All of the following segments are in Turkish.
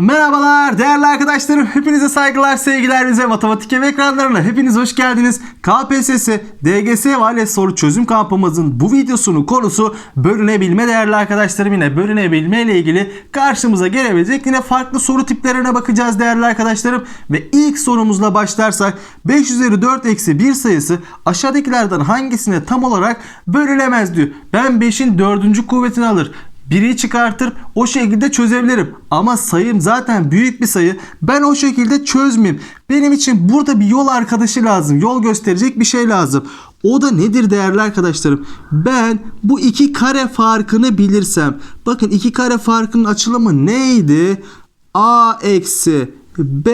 Merhabalar değerli arkadaşlarım. Hepinize saygılar, sevgiler bize matematik ev ekranlarına. Hepiniz hoş geldiniz. KPSS, DGS ve ALES soru çözüm kampımızın bu videosunun konusu bölünebilme değerli arkadaşlarım. Yine bölünebilme ile ilgili karşımıza gelebilecek yine farklı soru tiplerine bakacağız değerli arkadaşlarım. Ve ilk sorumuzla başlarsak 5 üzeri 4 eksi 1 sayısı aşağıdakilerden hangisine tam olarak bölünemez diyor. Ben 5'in 4. kuvvetini alır. Biri çıkartır o şekilde çözebilirim. Ama sayım zaten büyük bir sayı. Ben o şekilde çözmeyeyim. Benim için burada bir yol arkadaşı lazım. Yol gösterecek bir şey lazım. O da nedir değerli arkadaşlarım? Ben bu iki kare farkını bilirsem. Bakın iki kare farkının açılımı neydi? A eksi B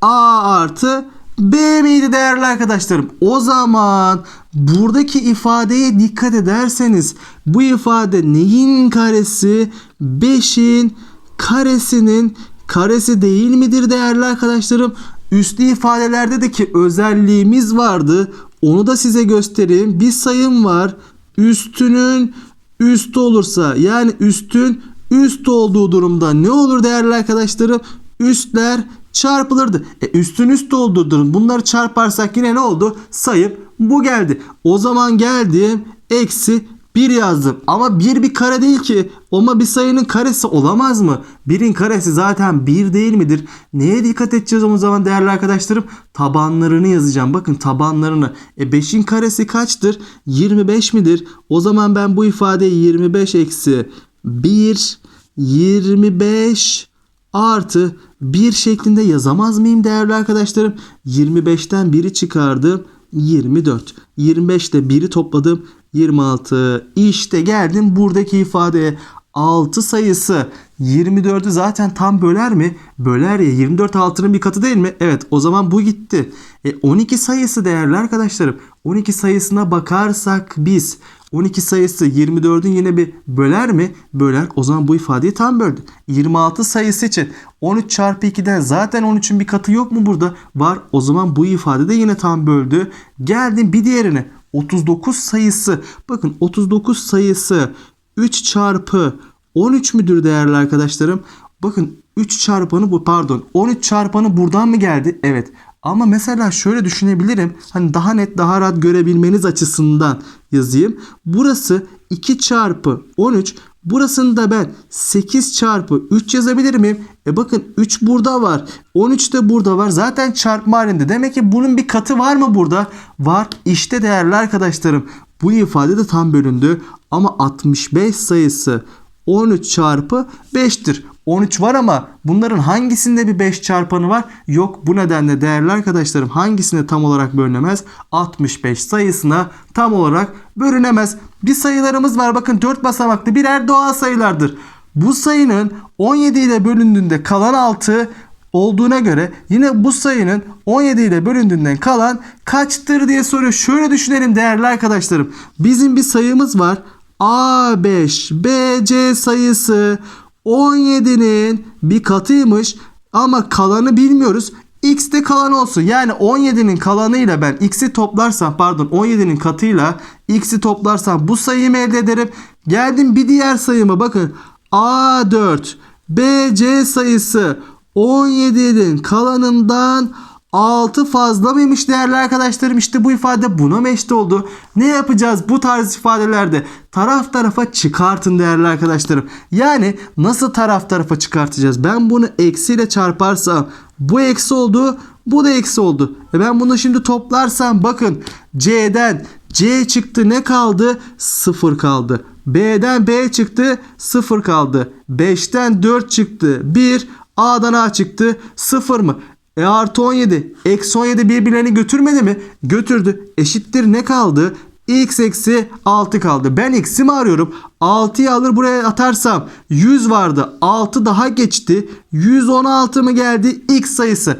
A artı B miydi değerli arkadaşlarım? O zaman buradaki ifadeye dikkat ederseniz bu ifade neyin karesi? 5'in karesinin karesi değil midir değerli arkadaşlarım? Üslü ifadelerde de ki özelliğimiz vardı. Onu da size göstereyim. Bir sayım var. Üstünün üstü olursa yani üstün üst olduğu durumda ne olur değerli arkadaşlarım? Üstler çarpılırdı. E üstün üst olduğu durum. Bunları çarparsak yine ne oldu? Sayım bu geldi. O zaman geldim eksi 1 yazdım. Ama 1 bir kare değil ki. Ama bir sayının karesi olamaz mı? 1'in karesi zaten 1 değil midir? Neye dikkat edeceğiz o zaman değerli arkadaşlarım? Tabanlarını yazacağım. Bakın tabanlarını. E 5'in karesi kaçtır? 25 midir? O zaman ben bu ifadeyi 25 eksi 1 25 artı 1 şeklinde yazamaz mıyım değerli arkadaşlarım? 25'ten 1'i çıkardım. 24. 25 ile 1'i topladım. 26. İşte geldim buradaki ifadeye. 6 sayısı 24'ü zaten tam böler mi? Böler ya 24 6'nın bir katı değil mi? Evet o zaman bu gitti. E 12 sayısı değerli arkadaşlarım. 12 sayısına bakarsak biz 12 sayısı 24'ün yine bir böler mi? Böler. O zaman bu ifadeyi tam böldü. 26 sayısı için 13 çarpı 2'den zaten 13'ün bir katı yok mu burada? Var. O zaman bu ifade de yine tam böldü. Geldim bir diğerine. 39 sayısı. Bakın 39 sayısı 3 çarpı 13 müdür değerli arkadaşlarım? Bakın 3 çarpanı bu pardon 13 çarpanı buradan mı geldi? Evet. Ama mesela şöyle düşünebilirim. Hani daha net daha rahat görebilmeniz açısından yazayım. Burası 2 çarpı 13. Burasını da ben 8 çarpı 3 yazabilir miyim? E bakın 3 burada var. 13 de burada var. Zaten çarpma halinde. Demek ki bunun bir katı var mı burada? Var. İşte değerli arkadaşlarım. Bu ifade de tam bölündü. Ama 65 sayısı 13 çarpı 5'tir. 13 var ama bunların hangisinde bir 5 çarpanı var? Yok bu nedenle değerli arkadaşlarım hangisine tam olarak bölünemez? 65 sayısına tam olarak bölünemez. Bir sayılarımız var bakın 4 basamaklı birer doğal sayılardır. Bu sayının 17 ile bölündüğünde kalan 6 olduğuna göre yine bu sayının 17 ile bölündüğünden kalan kaçtır diye soruyor. Şöyle düşünelim değerli arkadaşlarım. Bizim bir sayımız var. A5 BC sayısı 17'nin bir katıymış ama kalanı bilmiyoruz. X de kalan olsun. Yani 17'nin kalanıyla ben x'i toplarsam pardon 17'nin katıyla x'i toplarsam bu sayımı elde ederim. Geldim bir diğer sayıma bakın. A4 BC sayısı 17'nin kalanından 6 fazla mıymış değerli arkadaşlarım? İşte bu ifade buna mı eşit oldu? Ne yapacağız bu tarz ifadelerde? Taraf tarafa çıkartın değerli arkadaşlarım. Yani nasıl taraf tarafa çıkartacağız? Ben bunu eksiyle çarparsam bu eksi oldu, bu da eksi oldu. E ben bunu şimdi toplarsam bakın C'den C çıktı ne kaldı? 0 kaldı. B'den B çıktı 0 kaldı. 5'ten 4 çıktı 1. A'dan A çıktı 0 mı? E artı 17. Eksi 17 birbirlerini götürmedi mi? Götürdü. Eşittir ne kaldı? X eksi 6 kaldı. Ben x'i mi arıyorum? 6'yı alır buraya atarsam 100 vardı. 6 daha geçti. 116 mı geldi? X sayısı.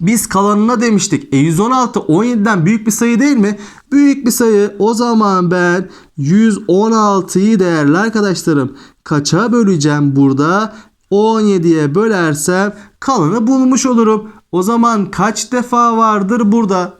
Biz kalanına demiştik. E 116 17'den büyük bir sayı değil mi? Büyük bir sayı. O zaman ben 116'yı değerli arkadaşlarım kaça böleceğim burada? 17'ye bölersem kalanı bulmuş olurum. O zaman kaç defa vardır burada?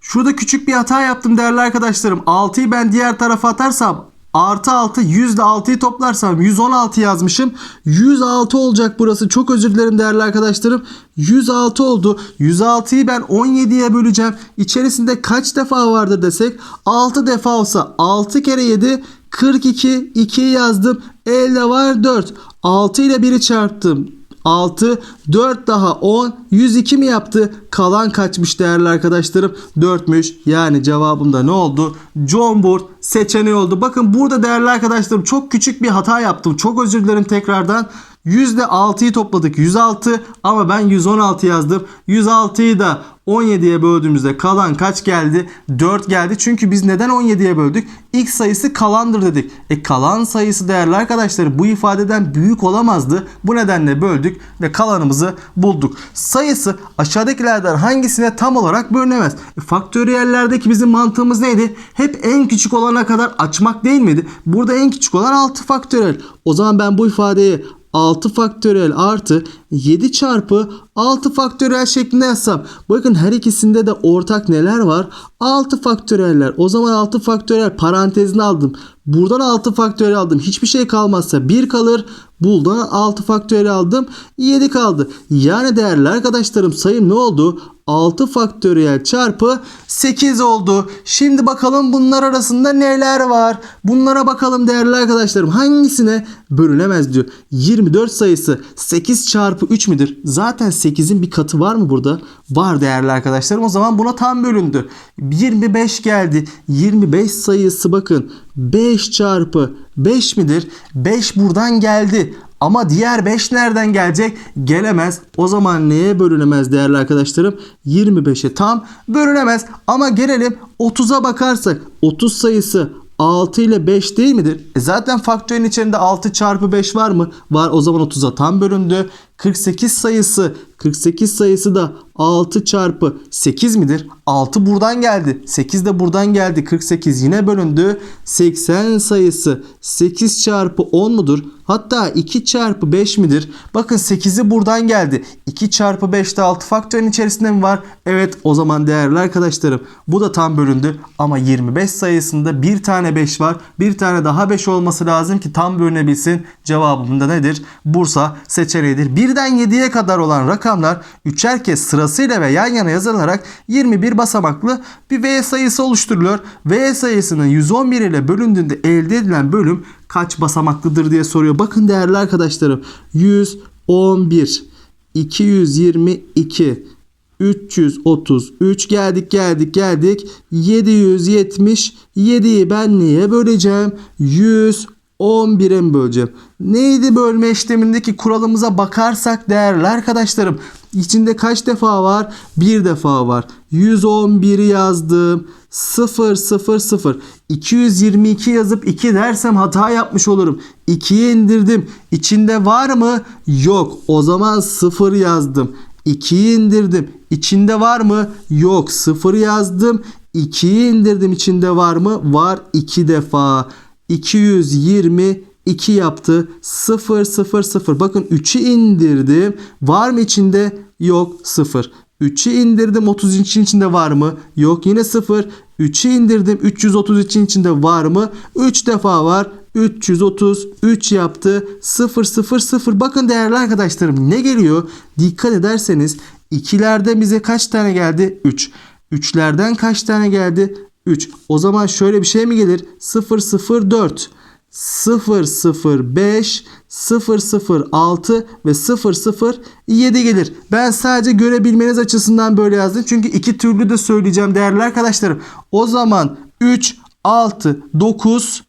Şurada küçük bir hata yaptım değerli arkadaşlarım. 6'yı ben diğer tarafa atarsam Artı 6 yüzde 6'yı toplarsam 116 yazmışım. 106 olacak burası. Çok özür dilerim değerli arkadaşlarım. 106 oldu. 106'yı ben 17'ye böleceğim. İçerisinde kaç defa vardır desek 6 defa olsa 6 kere 7 42 2'yi yazdım. Elde var 4. 6 ile 1'i çarptım. 6, 4 daha 10, 102 mi yaptı? Kalan kaçmış değerli arkadaşlarım? 4'müş. Yani cevabım da ne oldu? John Board seçeneği oldu. Bakın burada değerli arkadaşlarım çok küçük bir hata yaptım. Çok özür dilerim tekrardan. %6'yı topladık 106 ama ben 116 yazdım. 106'yı da 17'ye böldüğümüzde kalan kaç geldi? 4 geldi. Çünkü biz neden 17'ye böldük? X sayısı kalandır dedik. E kalan sayısı değerli arkadaşlar bu ifadeden büyük olamazdı. Bu nedenle böldük ve kalanımızı bulduk. Sayısı aşağıdakilerden hangisine tam olarak bölünemez? E, faktöriyellerdeki bizim mantığımız neydi? Hep en küçük olana kadar açmak değil miydi? Burada en küçük olan 6 faktöriyel. O zaman ben bu ifadeyi 6 faktöriyel artı 7 çarpı 6 faktöriyel şeklinde yazsam. Bakın her ikisinde de ortak neler var? 6 faktöriyeller. O zaman 6 faktöriyel parantezini aldım. Buradan 6 faktöriyel aldım. Hiçbir şey kalmazsa 1 kalır. Buradan 6 faktöriyel aldım. 7 kaldı. Yani değerli arkadaşlarım sayım ne oldu? 6 faktöriyel çarpı 8 oldu. Şimdi bakalım bunlar arasında neler var? Bunlara bakalım değerli arkadaşlarım. Hangisine bölünemez diyor. 24 sayısı 8 çarpı 3 midir? Zaten 8'in bir katı var mı burada? Var değerli arkadaşlarım. O zaman buna tam bölündü. 25 geldi. 25 sayısı bakın 5 çarpı 5 midir? 5 buradan geldi. Ama diğer 5 nereden gelecek? Gelemez. O zaman neye bölünemez değerli arkadaşlarım? 25'e tam bölünemez. Ama gelelim 30'a bakarsak 30 sayısı 6 ile 5 değil midir? E zaten faktörün içerisinde 6 çarpı 5 var mı? Var. O zaman 30'a tam bölündü. 48 sayısı 48 sayısı da 6 çarpı 8 midir? 6 buradan geldi. 8 de buradan geldi. 48 yine bölündü. 80 sayısı 8 çarpı 10 mudur? Hatta 2 çarpı 5 midir? Bakın 8'i buradan geldi. 2 çarpı 5 de 6 faktörün içerisinde mi var? Evet o zaman değerli arkadaşlarım bu da tam bölündü. Ama 25 sayısında bir tane 5 var. Bir tane daha 5 olması lazım ki tam bölünebilsin. Cevabım da nedir? Bursa seçeneğidir. Birden 7'ye kadar olan rakamlar üçer kez sırasıyla ve yan yana yazılarak 21 basamaklı bir V sayısı oluşturuluyor. V sayısının 111 ile bölündüğünde elde edilen bölüm kaç basamaklıdır diye soruyor. Bakın değerli arkadaşlarım 111 222 333 geldik geldik geldik 770 7'yi ben neye böleceğim 111'e mi böleceğim neydi bölme işlemindeki kuralımıza bakarsak değerli arkadaşlarım içinde kaç defa var bir defa var 111'i yazdım 0 0 0 222 yazıp 2 dersem hata yapmış olurum 2'yi indirdim içinde var mı yok o zaman 0 yazdım 2'yi indirdim. İçinde var mı? Yok. 0 yazdım. 2'yi indirdim. İçinde var mı? Var. 2 defa. 222 yaptı. 0 0 0. Bakın 3'ü indirdim. Var mı içinde? Yok. 0. 3'ü indirdim. 30 için içinde var mı? Yok. Yine 0. 3'ü indirdim. 330 için içinde var mı? 3 defa var. 333 yaptı. 0 0 0. Bakın değerli arkadaşlarım ne geliyor? Dikkat ederseniz ikilerde bize kaç tane geldi? 3. Üçlerden kaç tane geldi? 3. O zaman şöyle bir şey mi gelir? 0 0 4. 005, 006 ve 007 gelir. Ben sadece görebilmeniz açısından böyle yazdım. Çünkü iki türlü de söyleyeceğim değerli arkadaşlarım. O zaman 3, 6, 9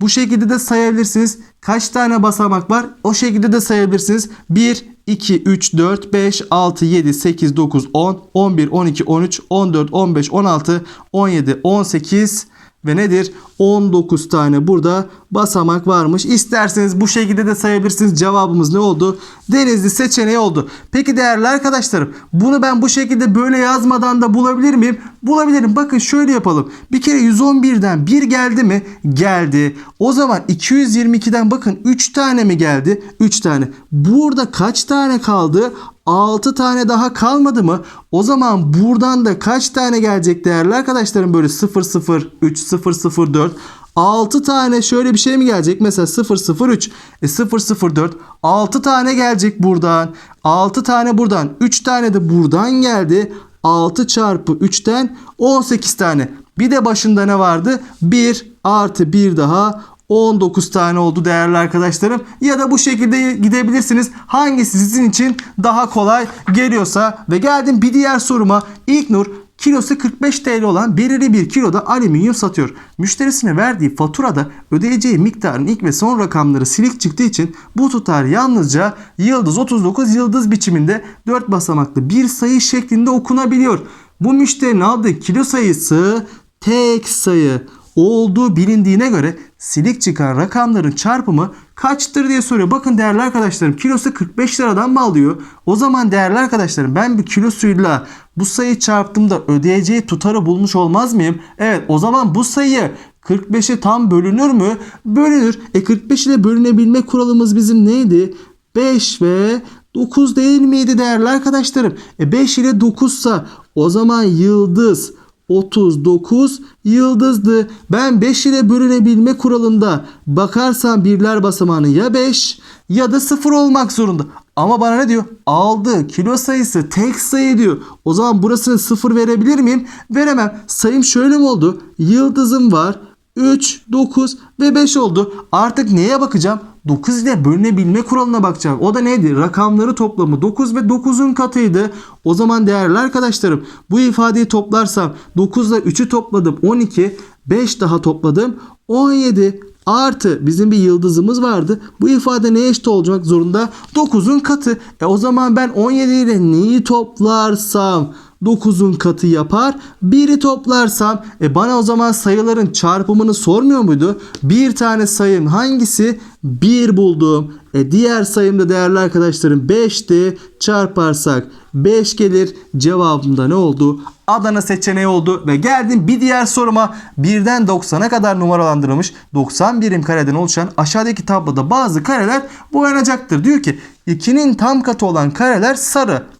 bu şekilde de sayabilirsiniz. Kaç tane basamak var? O şekilde de sayabilirsiniz. 1, 2, 3, 4, 5, 6, 7, 8, 9, 10, 11, 12, 13, 14, 15, 16, 17, 18 ve nedir? 19 tane burada basamak varmış. İsterseniz bu şekilde de sayabilirsiniz. Cevabımız ne oldu? Denizli seçeneği oldu. Peki değerli arkadaşlarım bunu ben bu şekilde böyle yazmadan da bulabilir miyim? Bulabilirim. Bakın şöyle yapalım. Bir kere 111'den 1 geldi mi? Geldi. O zaman 222'den bakın 3 tane mi geldi? 3 tane. Burada kaç tane kaldı? 6 tane daha kalmadı mı? O zaman buradan da kaç tane gelecek değerli arkadaşlarım böyle 0 0 3 0 0 4 6 tane şöyle bir şey mi gelecek? Mesela 003 e 004 6 tane gelecek buradan. 6 tane buradan. 3 tane de buradan geldi. 6 çarpı 3'ten 18 tane. Bir de başında ne vardı? 1 artı 1 daha 19 tane oldu değerli arkadaşlarım. Ya da bu şekilde gidebilirsiniz. Hangisi sizin için daha kolay geliyorsa. Ve geldim bir diğer soruma. İlknur kilosu 45 TL olan belirli bir kiloda alüminyum satıyor. Müşterisine verdiği faturada ödeyeceği miktarın ilk ve son rakamları silik çıktığı için bu tutar yalnızca yıldız 39 yıldız biçiminde 4 basamaklı bir sayı şeklinde okunabiliyor. Bu müşterinin aldığı kilo sayısı tek sayı olduğu bilindiğine göre silik çıkan rakamların çarpımı kaçtır diye soruyor. Bakın değerli arkadaşlarım kilosu 45 liradan mı alıyor? O zaman değerli arkadaşlarım ben bir kilosuyla bu sayıyı çarptığımda ödeyeceği tutarı bulmuş olmaz mıyım? Evet o zaman bu sayı 45'e tam bölünür mü? Bölünür. E 45 ile bölünebilme kuralımız bizim neydi? 5 ve 9 değil miydi değerli arkadaşlarım? E 5 ile 9 sa o zaman yıldız 39 yıldızdı. Ben 5 ile bölünebilme kuralında bakarsam birler basamağını ya 5 ya da 0 olmak zorunda. Ama bana ne diyor? Aldığı kilo sayısı tek sayı diyor. O zaman burasını 0 verebilir miyim? Veremem. Sayım şöyle mi oldu? Yıldızım var. 3, 9 ve 5 oldu. Artık neye bakacağım? 9 ile bölünebilme kuralına bakacağım. O da neydi? Rakamları toplamı 9 ve 9'un katıydı. O zaman değerli arkadaşlarım bu ifadeyi toplarsam 9 ile 3'ü topladım 12. 5 daha topladım 17 artı bizim bir yıldızımız vardı. Bu ifade neye eşit olmak zorunda? 9'un katı. E o zaman ben 17 ile neyi toplarsam 9'un katı yapar. 1'i toplarsam e bana o zaman sayıların çarpımını sormuyor muydu? Bir tane sayım hangisi? 1 buldum. E diğer sayımda değerli arkadaşlarım 5'ti. Çarparsak 5 gelir. Cevabımda ne oldu? Adana seçeneği oldu ve geldim bir diğer soruma. 1'den 90'a kadar numaralandırılmış 90 birim kareden oluşan aşağıdaki tabloda bazı kareler boyanacaktır. Diyor ki 2'nin tam katı olan kareler sarı.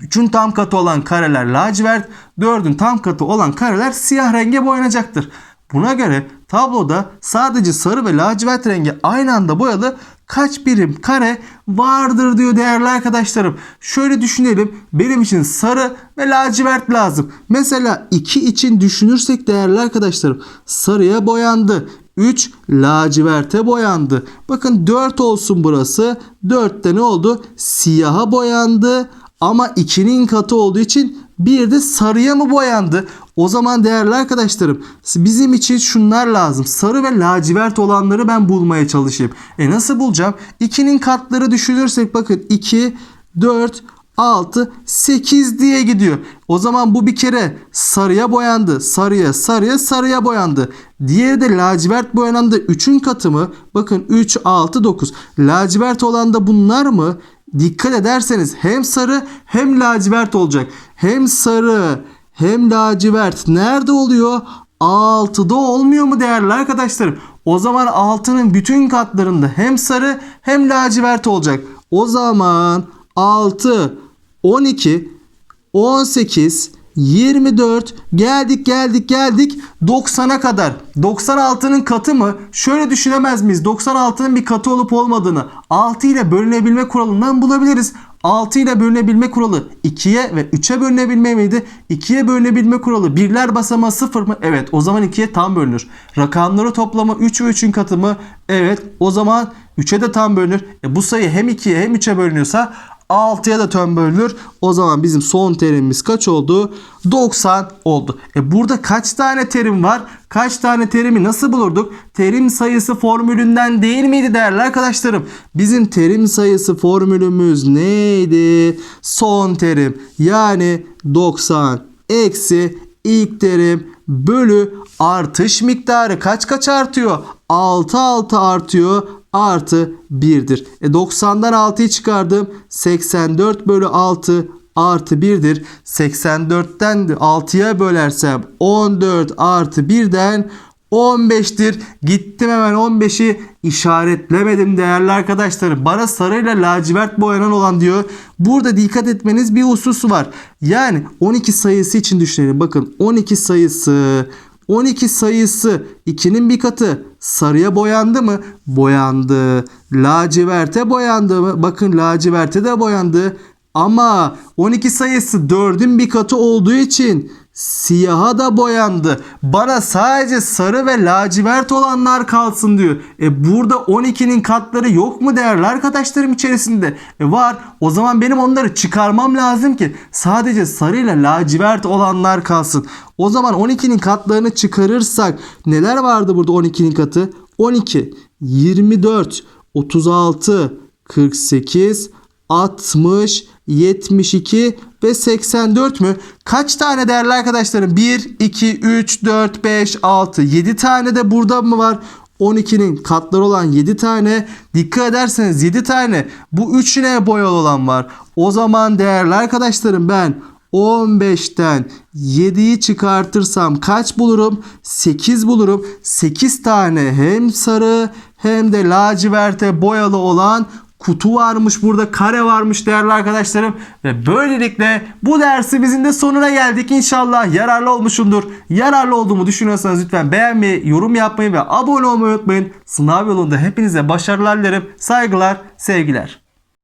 3'ün tam katı olan kareler lacivert, 4'ün tam katı olan kareler siyah renge boyanacaktır. Buna göre tabloda sadece sarı ve lacivert rengi aynı anda boyalı kaç birim kare vardır diyor değerli arkadaşlarım. Şöyle düşünelim. Benim için sarı ve lacivert lazım. Mesela 2 için düşünürsek değerli arkadaşlarım sarıya boyandı. 3 laciverte boyandı. Bakın 4 olsun burası. 4'te ne oldu? Siyaha boyandı. Ama 2'nin katı olduğu için bir de sarıya mı boyandı? O zaman değerli arkadaşlarım bizim için şunlar lazım. Sarı ve lacivert olanları ben bulmaya çalışayım. E nasıl bulacağım? 2'nin katları düşünürsek bakın 2, 4, 6, 8 diye gidiyor. O zaman bu bir kere sarıya boyandı. Sarıya, sarıya, sarıya boyandı. Diğeri de lacivert boyanan da 3'ün katı mı? Bakın 3, 6, 9. Lacivert olan da bunlar mı? Dikkat ederseniz hem sarı hem lacivert olacak. Hem sarı hem lacivert nerede oluyor? 6'da olmuyor mu değerli arkadaşlarım? O zaman 6'nın bütün katlarında hem sarı hem lacivert olacak. O zaman 6, 12, 18, 24 geldik geldik geldik 90'a kadar. 96'nın katı mı? Şöyle düşünemez miyiz? 96'nın bir katı olup olmadığını 6 ile bölünebilme kuralından bulabiliriz. 6 ile bölünebilme kuralı 2'ye ve 3'e bölünebilme miydi? 2'ye bölünebilme kuralı birler basamağı 0 mı? Evet o zaman 2'ye tam bölünür. Rakamları toplamı 3 ve 3'ün katı mı? Evet o zaman 3'e de tam bölünür. E bu sayı hem 2'ye hem 3'e bölünüyorsa 6'ya da tön bölünür. O zaman bizim son terimimiz kaç oldu? 90 oldu. E burada kaç tane terim var? Kaç tane terimi nasıl bulurduk? Terim sayısı formülünden değil miydi değerli arkadaşlarım? Bizim terim sayısı formülümüz neydi? Son terim. Yani 90 eksi ilk terim bölü artış miktarı kaç kaç artıyor? 6 6 artıyor artı 1'dir. E 90'dan 6'yı çıkardım. 84 bölü 6 artı 1'dir. 84'ten 6'ya bölersem 14 artı 1'den 15'tir. Gittim hemen 15'i işaretlemedim değerli arkadaşlarım. Bana sarıyla lacivert boyanan olan diyor. Burada dikkat etmeniz bir husus var. Yani 12 sayısı için düşünelim. Bakın 12 sayısı 12 sayısı 2'nin bir katı sarıya boyandı mı? Boyandı. Laciverte boyandı mı? Bakın laciverte de boyandı. Ama 12 sayısı 4'ün bir katı olduğu için siyaha da boyandı. Bana sadece sarı ve lacivert olanlar kalsın diyor. E burada 12'nin katları yok mu değerli arkadaşlarım içerisinde? E var. O zaman benim onları çıkarmam lazım ki sadece sarı ile lacivert olanlar kalsın. O zaman 12'nin katlarını çıkarırsak neler vardı burada 12'nin katı? 12, 24, 36, 48, 60, 72 ve 84 mü? Kaç tane değerli arkadaşlarım? 1, 2, 3, 4, 5, 6, 7 tane de burada mı var? 12'nin katları olan 7 tane. Dikkat ederseniz 7 tane. Bu üçüne boyalı olan var. O zaman değerli arkadaşlarım ben 15'ten 7'yi çıkartırsam kaç bulurum? 8 bulurum. 8 tane hem sarı hem de laciverte boyalı olan kutu varmış burada kare varmış değerli arkadaşlarım. Ve böylelikle bu dersimizin de sonuna geldik. İnşallah yararlı olmuşumdur. Yararlı olduğumu düşünüyorsanız lütfen beğenmeyi yorum yapmayı ve abone olmayı unutmayın. Sınav yolunda hepinize başarılar dilerim. Saygılar sevgiler